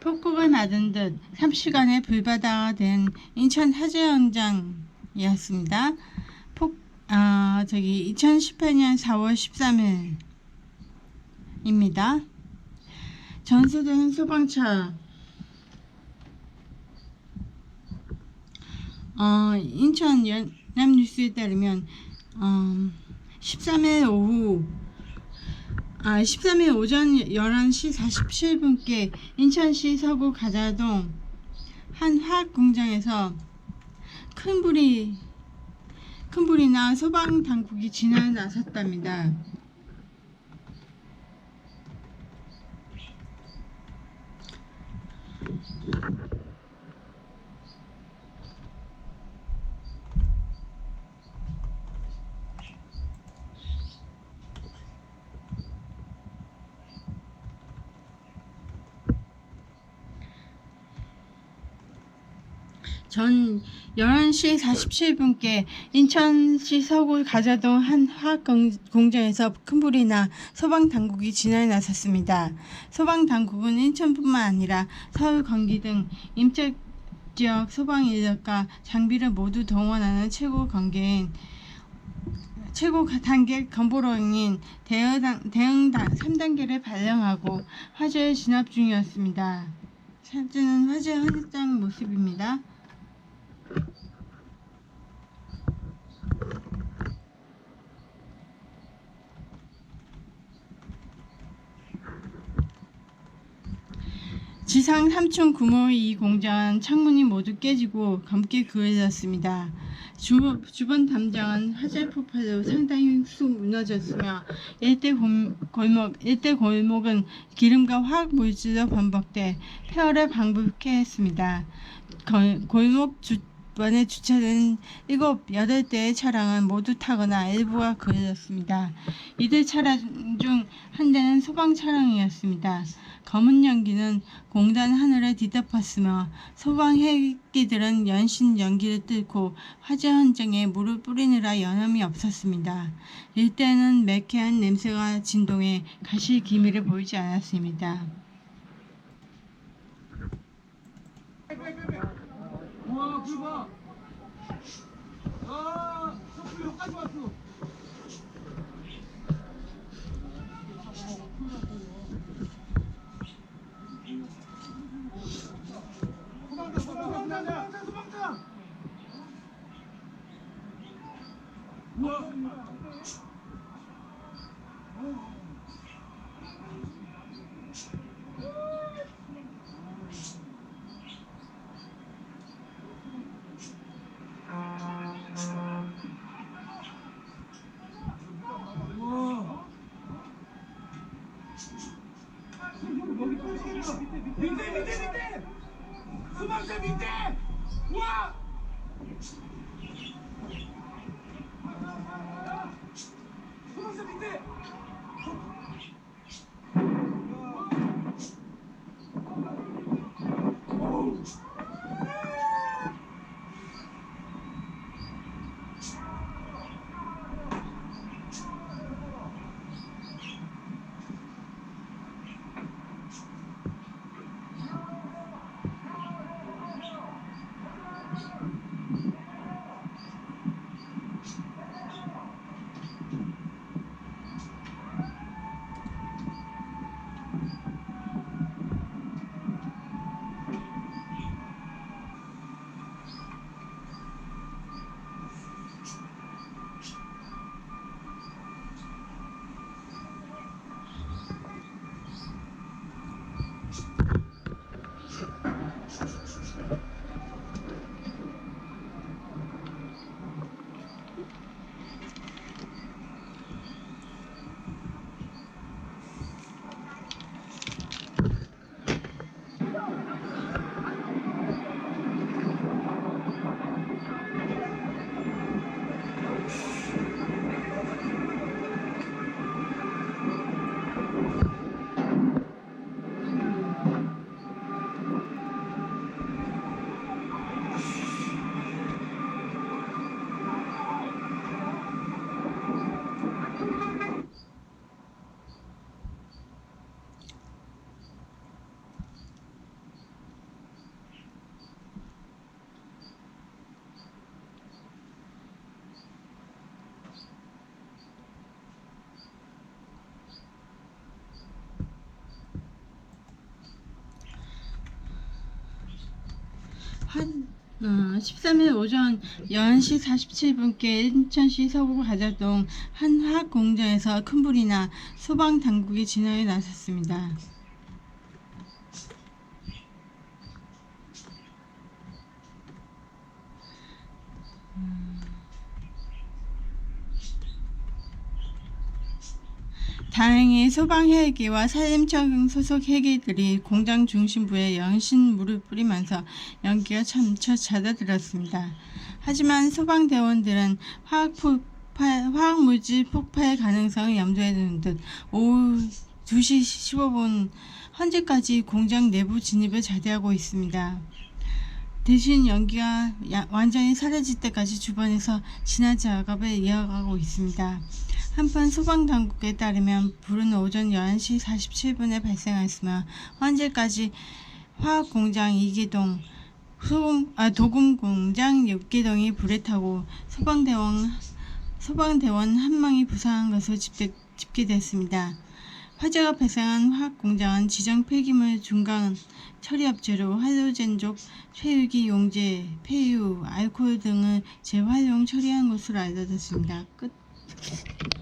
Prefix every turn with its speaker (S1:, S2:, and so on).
S1: 폭격을 맞은 듯 3시간의 불바다가 된 인천 화재 현장이었습니다. 폭, 아, 저기 2018년 4월 13일입니다. 전소된 소방차 어, 인천 연합뉴스에 따르면 어, 13일 오후 아, 13일 오전 11시 47분께 인천시 서구 가자동 한 화학 공장에서 큰 불이 큰 불이 나 소방 당국이 진화에 나섰답니다. 전 11시 47분께 인천시 서구 가자동 한 화학 공- 공장에서 큰 불이 나 소방 당국이 진화에 나섰습니다. 소방 당국은 인천뿐만 아니라 서울, 경기 등 임책 지역 소방 인력과 장비를 모두 동원하는 최고 관계인 최고 단계 건보로인 대응, 대응 3단계를 발령하고 화재에 진압 중이었습니다. 사진은 화재 현장 모습입니다. 지상 3층 구멍의 이 공장은 창문이 모두 깨지고 검게 그어졌습니다. 주, 주변 담장은 화재 폭발로 상당히 쑥 무너졌으며 일대 골- 골목, 일대 골목은 기름과 화학 물질로 범벅돼 폐허를 방불케 했습니다. 거- 골목 주변에 주차된 7, 8대의 차량은 모두 타거나 일부가 그어졌습니다. 이들 차량 중 한 대는 소방 차량이었습니다. 검은 연기는 공단 하늘에 뒤덮었으며 소방 헬기들은 연신 연기를 뚫고 화재 현장에 물을 뿌리느라 여념이 없었습니다. 일대는 매캐한 냄새가 진동해 가시 기미를 보이지 않았습니다.
S2: 우와 불 봐. 아, 소풀 여기까지 왔어. 여기 떨어지겠다. 밑에 밑에 밑에. 소방차 밑에. 와. 소방
S1: 13일 오전 11시 47분께 인천시 서구 가자동 한 화학 공장에서 큰 불이 나 소방 당국이 진화에 나섰습니다. 다행히 소방 헬기와 산림청 소속 헬기들이 공장 중심부에 연신 물을 뿌리면서 연기가 점차 잦아들었습니다. 하지만 소방대원들은 화학 화학물질 폭발 가능성을 염두에 두는 듯 오후 2시 15분 현재까지 공장 내부 진입을 자제하고 있습니다. 대신 연기가 야- 완전히 사라질 때까지 주변에서 진화 작업을 이어가고 있습니다. 한편 소방당국에 따르면 불은 오전 11시 47분에 발생했으며 현재까지 화학공장 2기동, 소금, 아, 도금공장 6기동이 불에 타고 소방대원, 소방대원 한 명이 부상한 것으로 집계, 집계됐습니다. 화재가 발생한 화학공장은 지정 폐기물 중간 처리업체로 할로젠족, 폐유기 용제, 폐유, 알코올 등을 재활용 처리한 것으로 알려졌습니다. 끝.